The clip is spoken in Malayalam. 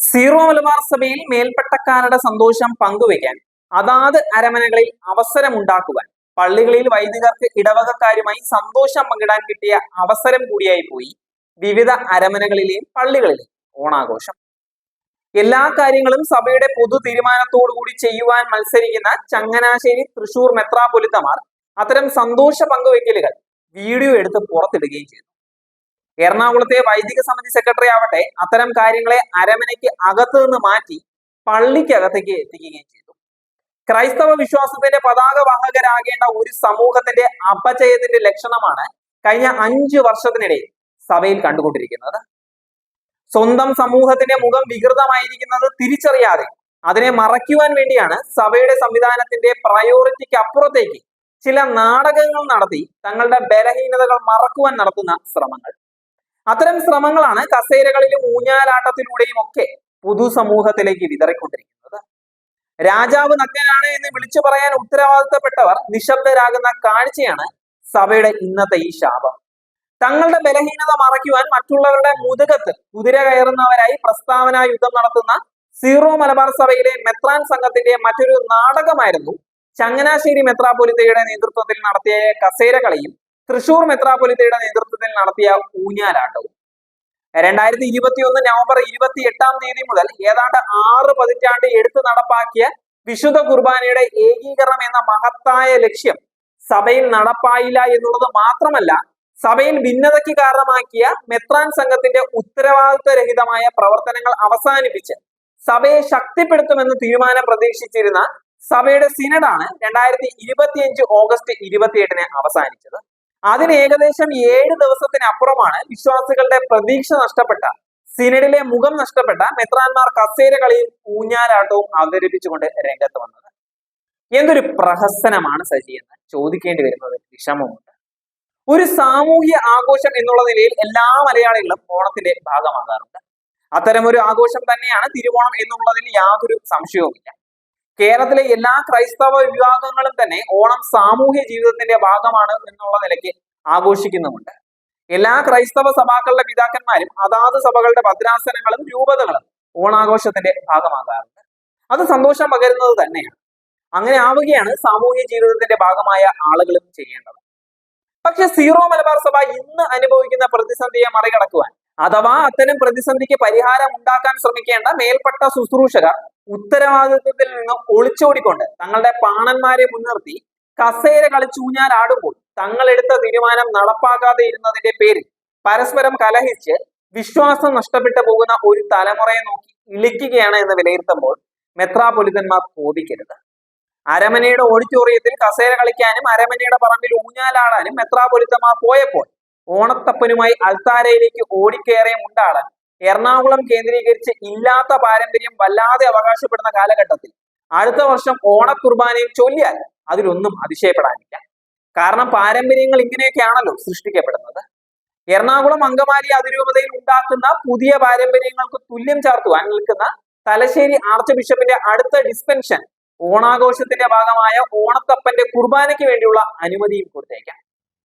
സീറോ മലബാർ സഭയിൽ മേൽപ്പട്ടക്കാരുടെ സന്തോഷം പങ്കുവയ്ക്കാൻ അതാത് അരമനകളിൽ അവസരമുണ്ടാക്കുവാൻ പള്ളികളിൽ വൈദികർക്ക് ഇടവകക്കാരുമായി സന്തോഷം പങ്കിടാൻ കിട്ടിയ അവസരം കൂടിയായി പോയി വിവിധ അരമനകളിലെയും പള്ളികളിലെയും ഓണാഘോഷം. എല്ലാ കാര്യങ്ങളും സഭയുടെ പൊതു തീരുമാനത്തോടുകൂടി ചെയ്യുവാൻ മത്സരിക്കുന്ന ചങ്ങനാശ്ശേരി തൃശൂർ മെത്രാപൊലിത്തമാർ അത്തരം സന്തോഷ പങ്കുവയ്ക്കലുകൾ വീഡിയോ എടുത്ത് പുറത്തിടുകയും ചെയ്തു. എറണാകുളത്തെ വൈദിക സമിതി സെക്രട്ടറി ആവട്ടെ അത്തരം കാര്യങ്ങളെ അരമനയ്ക്ക് അകത്തു നിന്ന് മാറ്റി പള്ളിക്കകത്തേക്ക് എത്തിക്കുകയും ചെയ്തു. ക്രൈസ്തവ വിശ്വാസത്തിന്റെ പതാക വാഹകരാകേണ്ട ഒരു സമൂഹത്തിന്റെ അപചയത്തിന്റെ ലക്ഷണമാണ് കഴിഞ്ഞ അഞ്ചു വർഷത്തിനിടെ സഭയിൽ കണ്ടുകൊണ്ടിരിക്കുന്നത്. സ്വന്തം സമൂഹത്തിന്റെ മുഖം വികൃതമായിരിക്കുന്നത് തിരിച്ചറിയാതെ അതിനെ മറയ്ക്കുവാൻ വേണ്ടിയാണ് സഭയുടെ സംവിധാനത്തിന്റെ പ്രയോറിറ്റിക്ക് അപ്പുറത്തേക്ക് ചില നാടകങ്ങൾ നടത്തി തങ്ങളുടെ ബലഹീനതകൾ മറക്കുവാൻ നടത്തുന്ന ശ്രമങ്ങൾ. അത്തരം ശ്രമങ്ങളാണ് കസേരകളിലും ഊഞ്ഞാലാട്ടത്തിലൂടെയും ഒക്കെ പൊതുസമൂഹത്തിലേക്ക് വിതറിക്കൊണ്ടിരിക്കുന്നത്. രാജാവ് നഗ്നനാണ് എന്ന് വിളിച്ചു പറയാൻ ഉത്തരവാദിത്തപ്പെട്ടവർ നിശബ്ദരാകുന്ന കാഴ്ചയാണ് സഭയുടെ ഇന്നത്തെ ഈ ശാപം. തങ്ങളുടെ ബലഹീനത മറയ്ക്കുവാൻ മറ്റുള്ളവരുടെ മുതുകത്ത് കുതിര കയറുന്നവരായി പ്രസ്താവന യുദ്ധം നടത്തുന്ന സീറോ മലബാർ സഭയിലെ മെത്രാൻ സംഘത്തിന്റെ മറ്റൊരു നാടകമായിരുന്നു ചങ്ങനാശ്ശേരി മെത്രാപൊലിത്തയുടെ നേതൃത്വത്തിൽ നടത്തിയ കസേര കളിയും തൃശൂർ മെത്രാപൊലിത്തയുടെ നേതൃത്വത്തിൽ നടത്തിയ ഊഞ്ഞാലാട്ടവും. രണ്ടായിരത്തി ഇരുപത്തി ഒന്ന് നവംബർ ഇരുപത്തി എട്ടാം തീയതി മുതൽ ഏതാണ്ട് ആറ് പതിറ്റാണ്ട് എടുത്തു നടപ്പാക്കിയ വിശുദ്ധ കുർബാനയുടെ ഏകീകരണം എന്ന മഹത്തായ ലക്ഷ്യം സഭയിൽ നടപ്പായില്ല എന്നുള്ളത് മാത്രമല്ല സഭയിൽ ഭിന്നതയ്ക്ക് കാരണമാക്കിയ മെത്രാൻ സംഘത്തിന്റെ ഉത്തരവാദിത്വരഹിതമായ പ്രവർത്തനങ്ങൾ അവസാനിപ്പിച്ച് സഭയെ ശക്തിപ്പെടുത്തുമെന്ന് തീരുമാനം പ്രതീക്ഷിച്ചിരുന്ന സഭയുടെ സിനഡാണ് രണ്ടായിരത്തി ഇരുപത്തിയഞ്ച് ഓഗസ്റ്റ് ഇരുപത്തിയെട്ടിന് അവസാനിച്ചത്. അതിന് ഏകദേശം ഏഴ് ദിവസത്തിനപ്പുറമാണ് വിശ്വാസികളുടെ പ്രതീക്ഷ നഷ്ടപ്പെട്ട സിനഡിലെ മുഖം നഷ്ടപ്പെട്ട മെത്രാന്മാർ കസേര കളിയും ഊഞ്ഞാലാട്ടവും അവതരിപ്പിച്ചുകൊണ്ട് രംഗത്ത് വന്നത്. എന്തൊരു പ്രഹസനമാണ് സജി എന്ന് ചോദിക്കേണ്ടി വരുന്നത് വിഷമമുണ്ട്. ഒരു സാമൂഹ്യ ആഘോഷം എന്നുള്ള നിലയിൽ എല്ലാ മലയാളികളും ഓണത്തിന്റെ ഭാഗമാകാറുണ്ട്. ഒരു ആഘോഷം തന്നെയാണ് തിരുവോണം എന്നുള്ളതിൽ യാതൊരു സംശയവുമില്ല. കേരളത്തിലെ എല്ലാ ക്രൈസ്തവ വിഭാഗങ്ങളും തന്നെ ഓണം സാമൂഹ്യ ജീവിതത്തിന്റെ ഭാഗമാണ് എന്നുള്ള നിലയ്ക്ക് ആഘോഷിക്കുന്നുമുണ്ട്. എല്ലാ ക്രൈസ്തവ സഭാക്കളുടെ പിതാക്കന്മാരും അതാത് സഭകളുടെ ഭദ്രാസനങ്ങളും രൂപതകളും ഓണാഘോഷത്തിന്റെ ഭാഗമാകാറുണ്ട്. അത് സന്തോഷം പകരുന്നത് തന്നെയാണ്. അങ്ങനെ ആവുകയാണ് സാമൂഹ്യ ജീവിതത്തിന്റെ ഭാഗമായ ആളുകളും ചെയ്യേണ്ടത്. പക്ഷെ സീറോ മലബാർ സഭ ഇന്ന് അനുഭവിക്കുന്ന പ്രതിസന്ധിയെ മറികടക്കുവാൻ അഥവാ അത്തരം പ്രതിസന്ധിക്ക് പരിഹാരം ഉണ്ടാക്കാൻ ശ്രമിക്കേണ്ട മേൽപ്പെട്ട ശുശ്രൂഷകർ ഉത്തരവാദിത്വത്തിൽ നിന്ന് ഒളിച്ചോടിക്കൊണ്ട് തങ്ങളുടെ പാണന്മാരെ മുൻനിർത്തി കസേര കളിച്ചൂഞ്ഞാലാടുമ്പോൾ തങ്ങളെടുത്ത തീരുമാനം നടപ്പാക്കാതെ ഇരുന്നതിന്റെ പേരിൽ പരസ്പരം കലഹിച്ച് വിശ്വാസം നഷ്ടപ്പെട്ടു പോകുന്ന ഒരു തലമുറയെ നോക്കി ഇളിക്കുകയാണ് എന്ന് വിലയിരുത്തുമ്പോൾ മെത്രാപൊലിതന്മാർ കോപിക്കരുത്. അരമനയുടെ ഓഡിറ്റോറിയത്തിൽ കസേര കളിക്കാനും അരമനയുടെ പറമ്പിൽ ഊഞ്ഞാലാടാനും മെത്രാപൊലിത്തന്മാർ പോയപ്പോൾ ഓണത്തപ്പനുമായി അൾത്താരയിലേക്ക് ഓടിക്കയറിയ മുണ്ടാളൻ എറണാകുളം കേന്ദ്രീകരിച്ച് ഇല്ലാത്ത പാരമ്പര്യം വല്ലാതെ അവകാശപ്പെടുന്ന കാലഘട്ടത്തിൽ അടുത്ത വർഷം ഓണക്കുർബാനയിൽ ചൊല്ലിയാൽ അതിലൊന്നും അതിശയപ്പെടാനില്ല. കാരണം പാരമ്പര്യങ്ങൾ ഇങ്ങനെയൊക്കെയാണല്ലോ സൃഷ്ടിക്കപ്പെടുന്നത്. എറണാകുളം അങ്കമാലി അതിരൂപതയിൽ ഉണ്ടാക്കുന്ന പുതിയ പാരമ്പര്യങ്ങൾക്ക് തുല്യം ചാർത്തുവാൻ നിൽക്കുന്ന തലശ്ശേരി ആർച്ച് ബിഷപ്പിന്റെ അടുത്ത ഡിസ്പെൻഷൻ ഓണാഘോഷത്തിന്റെ ഭാഗമായ ഓണത്തപ്പന്റെ കുർബാനയ്ക്ക് വേണ്ടിയുള്ള അനുമതിയും കൊടുത്തേക്കാം.